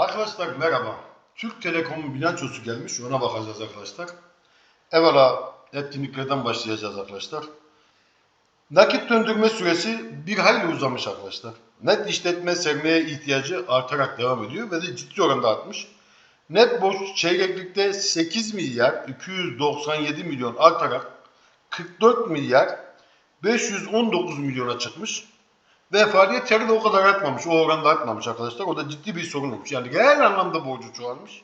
Arkadaşlar merhaba. Türk Telekom'un bilançosu gelmiş. Ona bakacağız arkadaşlar. Evvela etkinliklerden başlayacağız arkadaşlar. Nakit döndürme süresi bir hayli uzamış arkadaşlar. Net işletme sermaye ihtiyacı artarak devam ediyor ve de ciddi oranda artmış. Net borç çeyreklikte 8 milyar 297 milyon artarak 44 milyar 519 milyona çıkmış. Ve faaliyet da o kadar artmamış. O oranda artmamış arkadaşlar. O da ciddi bir sorun olmuş. Yani genel anlamda borcu çoğalmış.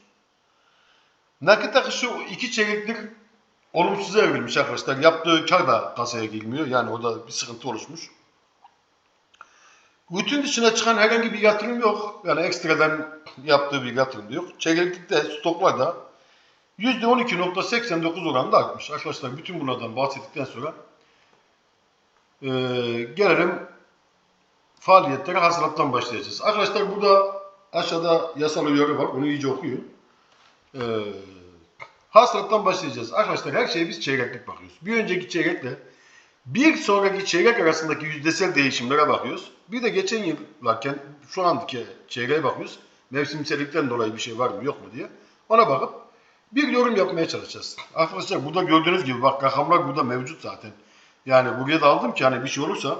Nakit akışı iki çeyreklik olumsuza evrilmiş arkadaşlar. Yaptığı kar da kasaya girmiyor. Yani orada bir sıkıntı oluşmuş. Rutin dışına çıkan herhangi bir yatırım yok. Yani ekstradan yaptığı bir yatırım yok. Çeyreklikte stoklar da %12.89 oranında artmış. Arkadaşlar bütün bunlardan bahsettikten sonra eee gelelim faaliyetlere hasılattan başlayacağız. Arkadaşlar burada aşağıda yasal uyarı var. Onu iyice okuyun. Ee, hasılattan başlayacağız. Arkadaşlar her şeye biz çeyreklik bakıyoruz. Bir önceki çeyrekle bir sonraki çeyrek arasındaki yüzdesel değişimlere bakıyoruz. Bir de geçen yıllarken şu andaki çeyreğe bakıyoruz. Mevsimsellikten dolayı bir şey var mı yok mu diye. Ona bakıp bir yorum yapmaya çalışacağız. Arkadaşlar burada gördüğünüz gibi bak rakamlar burada mevcut zaten. Yani buraya da aldım ki hani bir şey olursa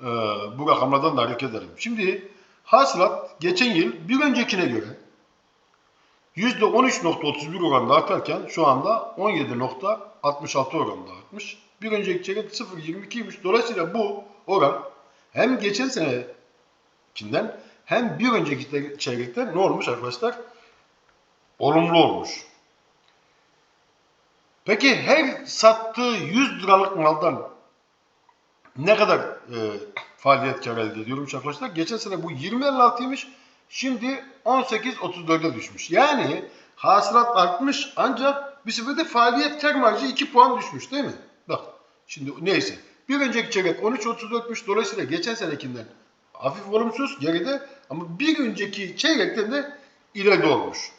ee, bu rakamlardan da hareket edelim. Şimdi hasılat geçen yıl bir öncekine göre %13.31 oranında artarken şu anda 17.66 oranında artmış. Bir önceki çeyrek 0.22'ymiş. Dolayısıyla bu oran hem geçen senekinden hem bir önceki çeyrekten ne olmuş arkadaşlar? Olumlu olmuş. Peki her sattığı 100 liralık maldan ne kadar e, faaliyet kar elde ediyormuş arkadaşlar? Geçen sene bu 20.56'ymış. Şimdi 18.34'e düşmüş. Yani hasılat artmış ancak bir sefer de faaliyet kar marjı 2 puan düşmüş değil mi? Bak şimdi neyse. Bir önceki çeyrek 13.34'müş. Dolayısıyla geçen senekinden hafif olumsuz geride ama bir önceki çeyrekten de ileride olmuş.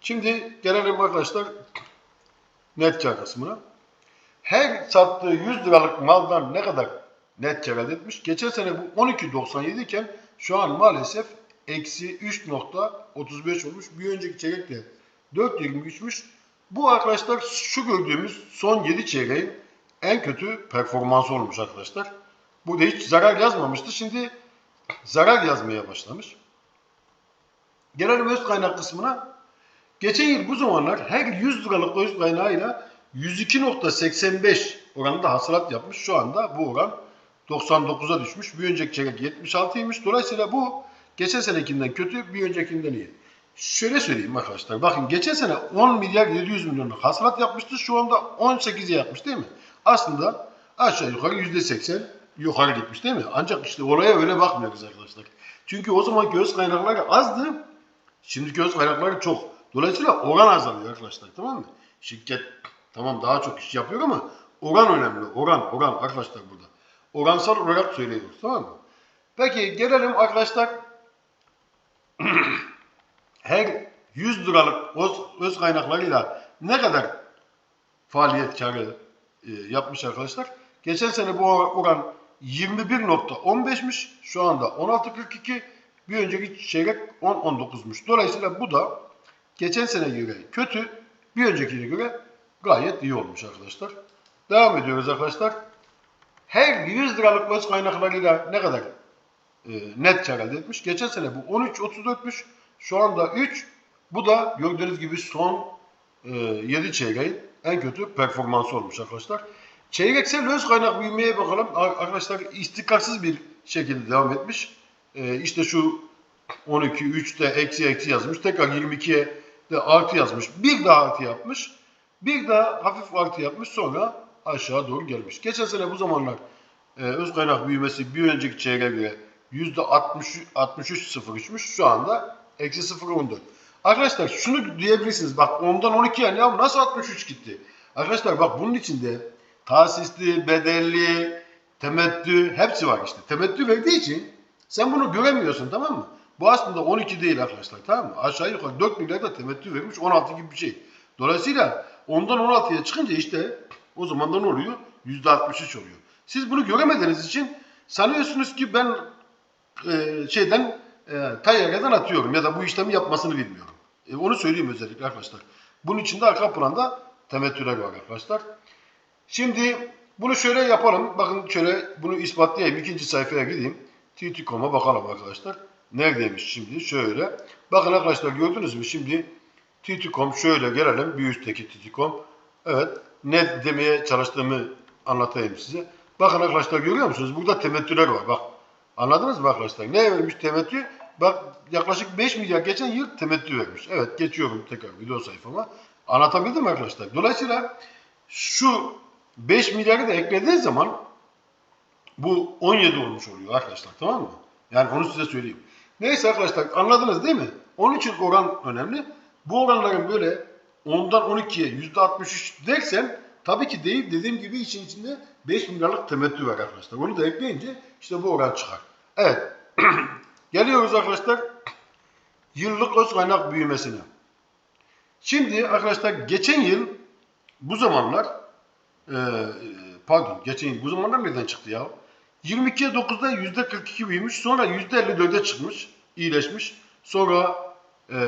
Şimdi gelelim arkadaşlar net kar kısmına her sattığı 100 liralık maldan ne kadar net kar etmiş? Geçen sene bu 12.97 iken şu an maalesef eksi 3.35 olmuş. Bir önceki çeyrek de 4.23'müş. Bu arkadaşlar şu gördüğümüz son 7 çeyreğin en kötü performansı olmuş arkadaşlar. Burada hiç zarar yazmamıştı. Şimdi zarar yazmaya başlamış. Gelelim öz kaynak kısmına. Geçen yıl bu zamanlar her 100 liralık öz kaynağıyla 102.85 oranında hasılat yapmış. Şu anda bu oran 99'a düşmüş. Bir önceki çeyrek 76'ymış. Dolayısıyla bu geçen senekinden kötü, bir öncekinden iyi. Şöyle söyleyeyim arkadaşlar. Bakın geçen sene 10 milyar 700 milyonluk hasılat yapmıştı. Şu anda 18'e yapmış değil mi? Aslında aşağı yukarı %80 yukarı gitmiş değil mi? Ancak işte olaya öyle bakmıyoruz arkadaşlar. Çünkü o zaman göz kaynakları azdı. Şimdi göz kaynakları çok. Dolayısıyla oran azalıyor arkadaşlar tamam mı? Şirket Tamam daha çok iş yapıyor ama oran önemli. Oran, oran arkadaşlar burada. Oransal olarak söylüyoruz tamam mı? Peki gelelim arkadaşlar her 100 liralık öz, öz kaynaklarıyla ne kadar faaliyet karı e, yapmış arkadaşlar? Geçen sene bu oran 21.15'miş. Şu anda 16.42. Bir önceki çeyrek 10.19'muş. Dolayısıyla bu da geçen sene göre kötü, bir öncekine göre gayet iyi olmuş arkadaşlar. Devam ediyoruz arkadaşlar. Her 100 liralık öz kaynaklarıyla ne kadar e, net kar elde etmiş? Geçen sene bu 13.34'müş. Şu anda 3. Bu da gördüğünüz gibi son e, 7 çeyreğin en kötü performansı olmuş arkadaşlar. Çeyreksel öz kaynak büyümeye bakalım. Arkadaşlar istikrarsız bir şekilde devam etmiş. E, işte şu 12, 3'te eksi eksi yazmış. Tekrar 22'ye de artı yazmış. Bir daha artı yapmış. Bir daha hafif artı yapmış sonra aşağı doğru gelmiş. Geçen sene bu zamanlar e, öz kaynak büyümesi bir önceki çeyreğe göre %63.03'müş. Şu anda eksi 0.14. Arkadaşlar şunu diyebilirsiniz. Bak 10'dan 12 yani ya nasıl 63 gitti? Arkadaşlar bak bunun içinde tahsisli, bedelli, temettü hepsi var işte. Temettü verdiği için sen bunu göremiyorsun tamam mı? Bu aslında 12 değil arkadaşlar tamam mı? Aşağı yukarı 4 milyar da temettü vermiş 16 gibi bir şey. Dolayısıyla ondan 16'ya çıkınca işte o zaman da ne oluyor? %63 oluyor. Siz bunu göremediğiniz için sanıyorsunuz ki ben e, şeyden e, Tayyara'dan atıyorum ya da bu işlemi yapmasını bilmiyorum. E, onu söyleyeyim özellikle arkadaşlar. Bunun içinde arka planda temettüler var arkadaşlar. Şimdi bunu şöyle yapalım. Bakın şöyle bunu ispatlayayım. İkinci sayfaya gideyim. TT.com'a bakalım arkadaşlar. Neredeymiş şimdi? Şöyle. Bakın arkadaşlar gördünüz mü? Şimdi TT.com şöyle gelelim. Bir üstteki TT.com. Evet. Ne demeye çalıştığımı anlatayım size. Bakın arkadaşlar görüyor musunuz? Burada temettüler var. Bak. Anladınız mı arkadaşlar? Ne vermiş temettü? Bak yaklaşık 5 milyar geçen yıl temettü vermiş. Evet geçiyorum tekrar video sayfama. Anlatabildim mi arkadaşlar? Dolayısıyla şu 5 milyarı da eklediği zaman bu 17 olmuş oluyor arkadaşlar tamam mı? Yani onu size söyleyeyim. Neyse arkadaşlar anladınız değil mi? Onun için oran önemli. Bu oranların böyle 10'dan 12'ye %63 dersen tabii ki değil dediğim gibi için içinde 5 milyarlık temettü var arkadaşlar. Onu da ekleyince işte bu oran çıkar. Evet. Geliyoruz arkadaşlar yıllık öz kaynak büyümesine. Şimdi arkadaşlar geçen yıl bu zamanlar e, pardon geçen yıl bu zamanlar nereden çıktı ya? 22'ye 9'da %42 büyümüş. Sonra %54'e çıkmış. iyileşmiş. Sonra e,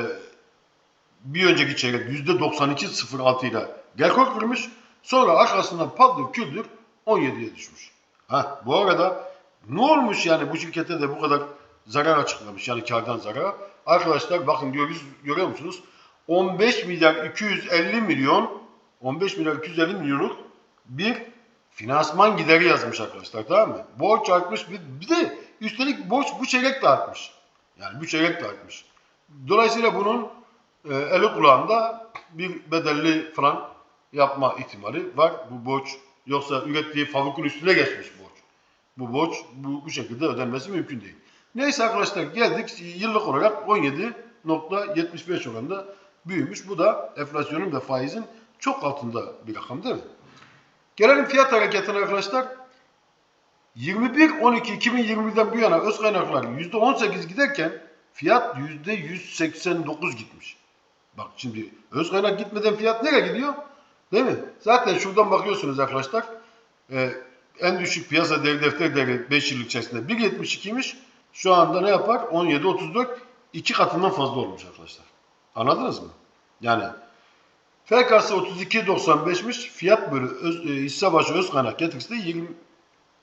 bir önceki çeyrek %92.06 ile rekor kırmış. Sonra arkasından paldır küldür 17'ye düşmüş. Ha, bu arada ne olmuş yani bu şirkete de bu kadar zarar açıklamış yani kardan zarar. Arkadaşlar bakın görüyoruz, görüyor musunuz? 15 milyar 250 milyon 15 milyar 250 milyonluk bir finansman gideri yazmış arkadaşlar tamam mı? Borç artmış bir, bir de üstelik borç bu çeyrek de artmış. Yani bu çeyrek de artmış. Dolayısıyla bunun e, eli kulağında bir bedelli falan yapma ihtimali var. Bu borç yoksa ürettiği fabrikın üstüne geçmiş borç. Bu borç bu, bu şekilde ödenmesi mümkün değil. Neyse arkadaşlar geldik yıllık olarak 17.75 oranında büyümüş. Bu da enflasyonun ve faizin çok altında bir rakam değil mi? Gelelim fiyat hareketine arkadaşlar. 21-12-2021'den bu yana öz kaynaklar %18 giderken fiyat %189 gitmiş. Bak şimdi öz kaynak gitmeden fiyat nereye gidiyor? Değil mi? Zaten şuradan bakıyorsunuz arkadaşlar. Ee, en düşük piyasa değeri defter değeri 5 yıllık içerisinde 1.72'ymiş. Şu anda ne yapar? 17.34 iki katından fazla olmuş arkadaşlar. Anladınız mı? Yani FK'sı 32.95'miş. Fiyat bölü öz, e, hisse başı öz kaynak getirisi de 20,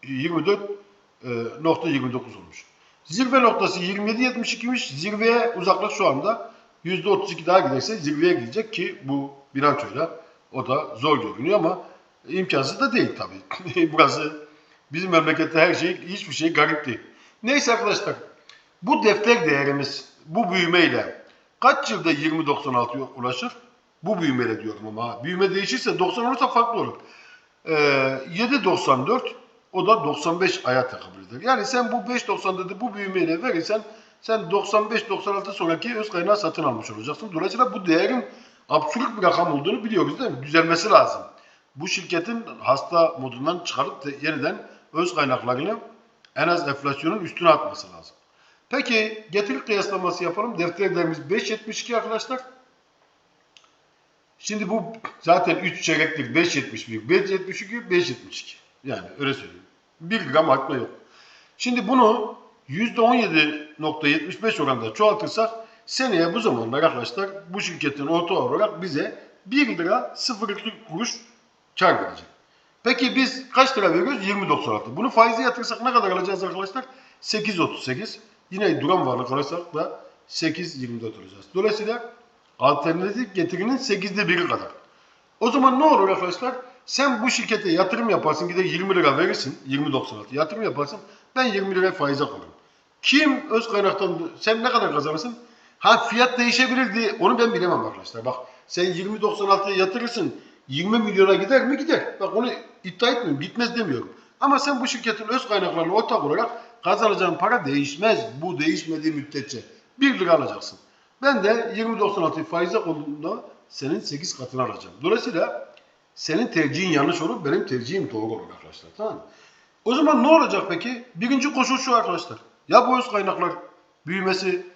24.29 olmuş. Zirve noktası 27.72'miş. Zirveye uzaklık şu anda %32 daha giderse zirveye gidecek ki bu bilançoyla o da zor görünüyor ama imkansız da değil tabii. Burası bizim memlekette her şey hiçbir şey garip değil. Neyse arkadaşlar bu defter değerimiz bu büyümeyle kaç yılda 20.96'ya ulaşır? Bu büyümeyle diyorum ama büyüme değişirse 90 olursa farklı olur. Ee, 7.94 o da 95 aya tekabül eder. Yani sen bu 5.94'ü bu büyümeyle verirsen sen 95-96 sonraki öz kaynağı satın almış olacaksın. Dolayısıyla bu değerin absürt bir rakam olduğunu biliyoruz değil mi? Düzelmesi lazım. Bu şirketin hasta modundan çıkarıp de yeniden öz kaynaklarını en az enflasyonun üstüne atması lazım. Peki getirik kıyaslaması yapalım. Defterlerimiz 5.72 arkadaşlar. Şimdi bu zaten 3 çeyreklik 5.71, 5.72, 5.72. Yani öyle söyleyeyim. 1 gram artma yok. Şimdi bunu %17.75 oranında çoğaltırsak seneye bu zamanlar arkadaşlar bu şirketin orta olarak bize 1 lira 02 kuruş kar verecek. Peki biz kaç lira veriyoruz? 20.96. Bunu faize yatırırsak ne kadar alacağız arkadaşlar? 8.38. Yine duran varlık alırsak da 8.24 alacağız. Dolayısıyla alternatif getirinin 8'de biri kadar. O zaman ne olur arkadaşlar? Sen bu şirkete yatırım yaparsın gider 20 lira verirsin 20.96 yatırım yaparsın ben 20 lira faize koyarım. Kim öz kaynaktan sen ne kadar kazanırsın? Ha fiyat değişebilir diye onu ben bilemem arkadaşlar. Bak sen 20.96'ya yatırırsın 20 milyona gider mi? Gider. Bak onu iddia etmiyorum. Gitmez demiyorum. Ama sen bu şirketin öz kaynaklarını ortak olarak kazanacağın para değişmez. Bu değişmediği müddetçe. 1 lira alacaksın. Ben de 20.96 faize konduğunda senin 8 katını alacağım. Dolayısıyla senin tercihin yanlış olur, benim tercihim doğru olur arkadaşlar. Tamam mı? O zaman ne olacak peki? Birinci koşul şu arkadaşlar. Ya bu öz kaynaklar büyümesi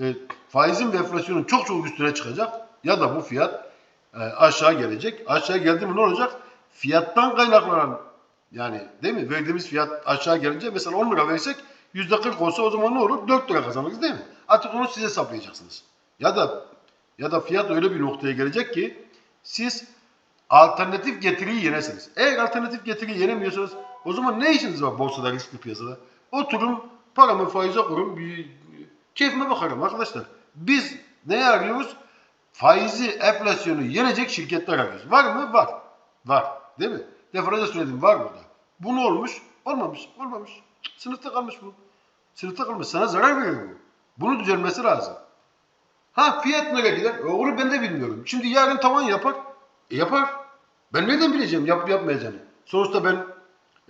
e, faizin ve enflasyonun çok çok üstüne çıkacak ya da bu fiyat e, aşağı gelecek. Aşağı geldi mi ne olacak? Fiyattan kaynaklanan yani değil mi? Verdiğimiz fiyat aşağı gelince mesela 10 lira versek yüzde 40 olsa o zaman ne olur? 4 lira kazanırız değil mi? Artık onu siz hesaplayacaksınız. Ya da ya da fiyat öyle bir noktaya gelecek ki siz alternatif getiriyi yenesiniz. Eğer alternatif getiriyi yenemiyorsanız o zaman ne işiniz var borsada riskli piyasada? Oturun paramı faize kurun bir keyfime bakarım arkadaşlar. Biz ne arıyoruz? Faizi, enflasyonu yenecek şirketler arıyoruz. Var mı? Var. Var. Değil mi? Defalarca söyledim var burada. Bu ne olmuş? Olmamış. Olmamış. Sınıfta kalmış bu. Sınıfta kalmış. Sana zarar verir bu. Bunu düzelmesi lazım. Ha fiyat nereye gider? E, onu ben de bilmiyorum. Şimdi yarın tavan yapar. E, yapar. Ben nereden bileceğim yap yapmayacağını? Sonuçta ben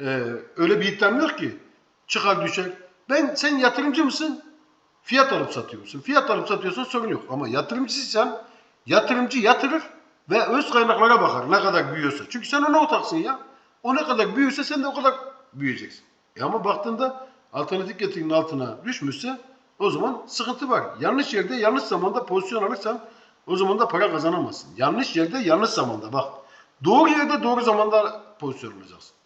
e, öyle bir iddiam yok ki. Çıkar düşer. Ben sen yatırımcı mısın? Fiyat alıp satıyorsun. Fiyat alıp satıyorsan sorun yok. Ama yatırımcıysan yatırımcı yatırır ve öz kaynaklara bakar ne kadar büyüyorsa. Çünkü sen ona ortaksın ya. O ne kadar büyürse sen de o kadar büyüyeceksin. E ama baktığında alternatif getirinin altına düşmüşse o zaman sıkıntı var. Yanlış yerde yanlış zamanda pozisyon alırsan o zaman da para kazanamazsın. Yanlış yerde yanlış zamanda bak. Doğru yerde doğru zamanda pozisyon alacaksın.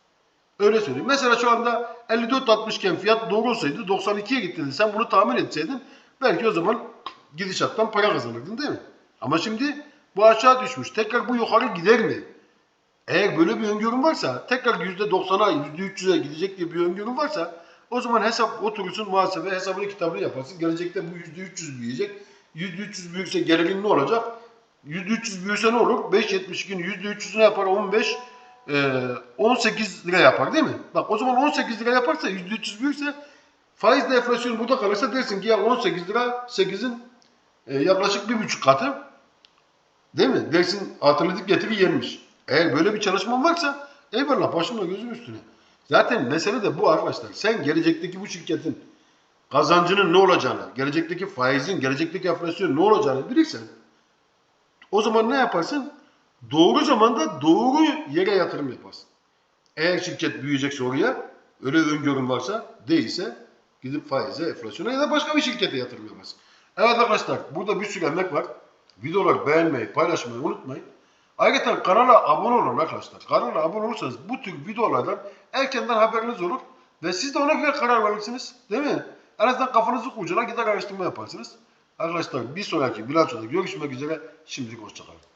Öyle söyleyeyim. Mesela şu anda 54.60 iken fiyat doğru olsaydı 92'ye gitti sen bunu tahmin etseydin belki o zaman gidişattan para kazanırdın değil mi? Ama şimdi bu aşağı düşmüş. Tekrar bu yukarı gider mi? Eğer böyle bir öngörün varsa tekrar %90'a %300'e gidecek diye bir öngörün varsa o zaman hesap oturursun muhasebe hesabını kitabını yaparsın. Gelecekte bu %300 büyüyecek. %300 büyükse gerilim ne olacak? %300 büyüse ne olur? 5.72'nin %300'ünü yapar 15 e, 18 lira yapar değil mi? Bak o zaman 18 lira yaparsa %300 büyükse faizle enflasyon burada kalırsa dersin ki ya 18 lira 8'in e, yaklaşık bir buçuk katı değil mi? Dersin alternatif getiri yenmiş. Eğer böyle bir çalışman varsa eyvallah başımla gözüm üstüne. Zaten mesele de bu arkadaşlar. Sen gelecekteki bu şirketin kazancının ne olacağını, gelecekteki faizin, gelecekteki enflasyon ne olacağını bilirsen o zaman ne yaparsın? Doğru zamanda doğru yere yatırım yaparsın. Eğer şirket büyüyecekse oraya, öyle öngörün varsa, değilse gidip faize, enflasyona ya da başka bir şirkete yatırım yaparsın. Evet arkadaşlar, burada bir sürü emek var. Videoları beğenmeyi, paylaşmayı unutmayın. Ayrıca kanala abone olun arkadaşlar. Kanala abone olursanız bu tür videolardan erkenden haberiniz olur. Ve siz de ona göre karar verirsiniz. Değil mi? En azından kafanızı kurcala gider araştırma yaparsınız. Arkadaşlar bir sonraki bilançoda görüşmek üzere. Şimdilik hoşçakalın.